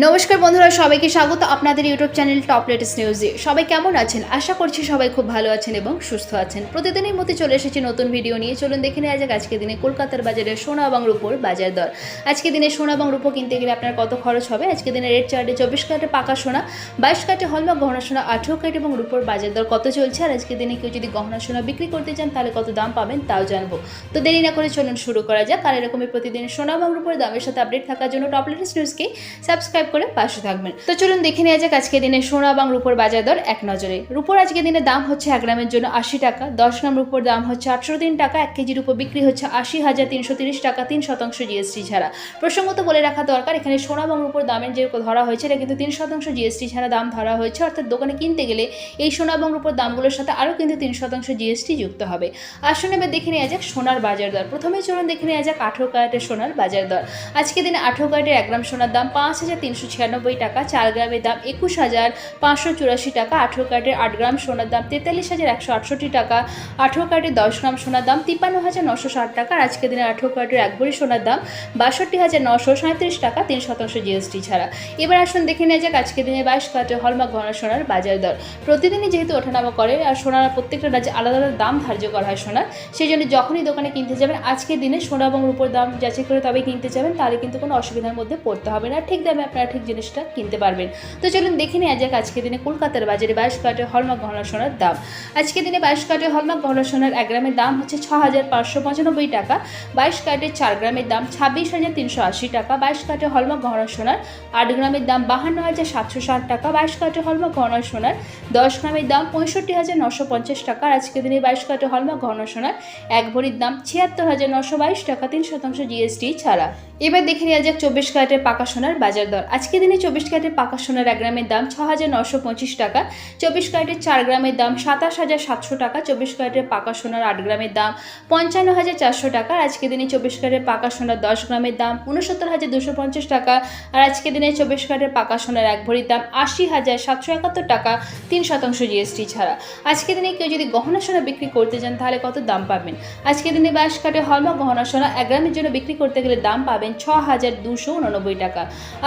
নমস্কার বন্ধুরা, সবাইকে স্বাগত আপনাদের ইউটিউব চ্যানেল টপ লেটেস্ট নিউজে সবাই কেমন আছেন? আশা করছি সবাই খুব ভালো আছেন এবং সুস্থ আছেন। প্রতিদিনের মতো চলে এসেছি নতুন ভিডিও নিয়ে। চলুন দেখে নেওয়া যাক আজকে দিনে কলকাতার বাজারে সোনা এবং রূপোর বাজার দর। আজকে দিনে সোনা এবং রূপো কিনতে গেলে আপনার কত খরচ হবে? আজকে দিনে রেড চার্টে চব্বিশ কাটে পাকা সোনা, বাইশ কাটে হলমার্ক গহনা সোনা, আঠেরো কাটে এবং রূপোর বাজার দর কত চলছে? আর আজকে দিনে কেউ যদি গহনা সোনা বিক্রি করতে চান, তাহলে কত দাম পাবেন তাও জানব। তো দেরি না করে চলুন শুরু করা যাক। আর এরকমই প্রতিদিন সোনা এবং রূপোর দামের সাথে আপডেট থাকার জন্য টপ লেটেস্ট নিউজকে সাবস্ক্রাইব করে পাশে থাকবেন। তো চলুন দেখে নেওয়া যাক আজকে দিনে সোনা এবং রূপোর বাজার দর এক নজরে। রূপোর আজকে দিনে দাম হচ্ছে এক গ্রামের জন্য আশি টাকা। দশ গ্রাম রূপোর দাম হচ্ছে আটশো তিন টাকা। এক কেজির উপর বিক্রি হচ্ছে আশি হাজার তিনশো তিরিশ টাকা, তিন শতাংশ জিএসটি ছাড়া। প্রসঙ্গত বলে রাখা দরকার, এখানে সোনা এবং রূপোর দামের যে ধরা হয়েছে, এটা কিন্তু তিন শতাংশ জিএসটি ছাড়া দাম ধরা হয়েছে। অর্থাৎ দোকানে কিনতে গেলে এই সোনা এবং রূপোর দামগুলোর সাথে আরও কিন্তু তিন শতাংশ জিএসটি যুক্ত হবে। আসুন এবার দেখে নেওয়া যাক সোনার বাজার দর। প্রথমে চলুন দেখে নেওয়া যাক আঠেরো ক্যারেটের সোনার বাজার দর। আজকে দিনে আঠেরো ক্যারেটের এক গ্রাম সোনার দাম পাঁচ হাজার তিনশো ছিয়ানব্বই টাকা চার গ্রামের দাম একুশ হাজার পাঁচশো চুরাশি টাকা, আঠেরো ক্যারেটের আট গ্রাম সোনার দাম তেতাল্লিশ হাজার একশো আটষট্টি টাকা, আঠেরো ক্যারেটের দশ গ্রাম সোনার দাম তিপ্পান্ন হাজার নশো ষাট টাকা, আর আজকের দিনে আঠেরো ক্যারেটের এক ভরি সোনার দাম বাষট্টি হাজার নশো সাঁত্রিশ টাকা, তিন শতাংশ জিএসটি ছাড়া। এবার আসুন দেখে নেওয়া যাক আজকের দিনে বাইশ ক্যারেটের হলমার্ক গহনা সোনার বাজার দর। প্রতিদিনই যেহেতু ওঠানামা করে, আর সোনার প্রত্যেকটা রাজ্যে আলাদা আলাদা দাম ধার্য করা হয় সোনার, সেই জন্য যখনই দোকানে কিনতে যাবেন, আজকের দিনে সোনা এবং রূপোর দাম যাচাই করে তবে কিনতে যাবেন, তাহলে কিন্তু কোনো অসুবিধার মধ্যে পড়তে হবে না। ঠিক দামে আপনারা ঠিক জিনিসটা কিনতে পারবেন। তো চলুন দেখে নেওয়া যাক আজকে দিনে কলকাতার বাজারে বাইশ কাঠের হলমার্ক গহনা সোনার দাম। আজকে দিনে বাইশ কাঠের হলমার্ক গহনা সোনার এক গ্রামের দাম হচ্ছে ছ হাজার পাঁচশো পঁচানব্বই টাকা। বাইশ কাঠের চার গ্রামের দাম ছাব্বিশ হাজার তিনশো আশি টাকা। বাইশ কাঠের হলমার্ক গহনা সোনার আট গ্রামের দাম বাহান্ন হাজার সাতশো ষাট টাকা। বাইশ কাঠের হলমার্ক গহনা সোনার দশ গ্রামের দাম পঁয়ষট্টি হাজার নশো পঞ্চাশ টাকা। আর আজকে দিনে বাইশ কাঠের হলমার্ক গহনা সোনার এক ভরির দাম ছিয়াত্তর হাজার নশো বাইশ টাকা, তিন শতাংশ জিএসটি ছাড়া। এবার দেখে নেওয়া যাক চব্বিশ ক্যারেটের পাকা সোনার বাজার দর। আজকে দিনে চব্বিশ ক্যারেটের পাকা সোনার এক গ্রামের দাম ছ হাজার নশো পঁচিশ টাকা, চব্বিশ ক্যারেটের চার গ্রামের দাম সাতাশ হাজার সাতশো টাকা, চব্বিশ ক্যারেটের পাকা সোনার আট গ্রামের দাম পঞ্চান্ন হাজার চারশো টাকা আজকে দিনে চব্বিশ ক্যারেটের পাকা সোনার দশ গ্রামের দাম উনসত্তর হাজার দুশো পঞ্চাশ টাকা, আর আজকে দিনে চব্বিশ ক্যারেটের পাকা সোনার এক ভরির দাম আশি হাজার সাতশো একাত্তর টাকা, তিন শতাংশ জিএসটি ছাড়া। আজকে দিনে কেউ যদি গহনা সোনা বিক্রি করতে চান তাহলে কত দাম পাবেন? আজকে দিনে বাইশ কাটে হলমা গহনা সোনা এক গ্রামের জন্য বিক্রি করতে গেলে দাম পাবেন ছ হাজার দুশো উননব্বই টাকা।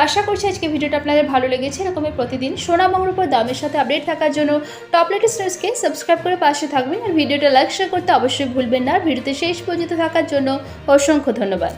আশা করছি আজকে ভিডিওটা আপনাদের ভালো লেগেছে, এরকমই প্রতিদিন সোনা বাংলার উপর দামের সাথে আপডেট থাকার জন্য টপ লেটেস্ট নিউজকে সাবস্ক্রাইব করে পাশে থাকবেন। আর ভিডিওটা লাইক শেয়ার করতে অবশ্যই ভুলবেন না। ভিডিওতে শেষ পর্যন্ত থাকার জন্য অসংখ্য ধন্যবাদ।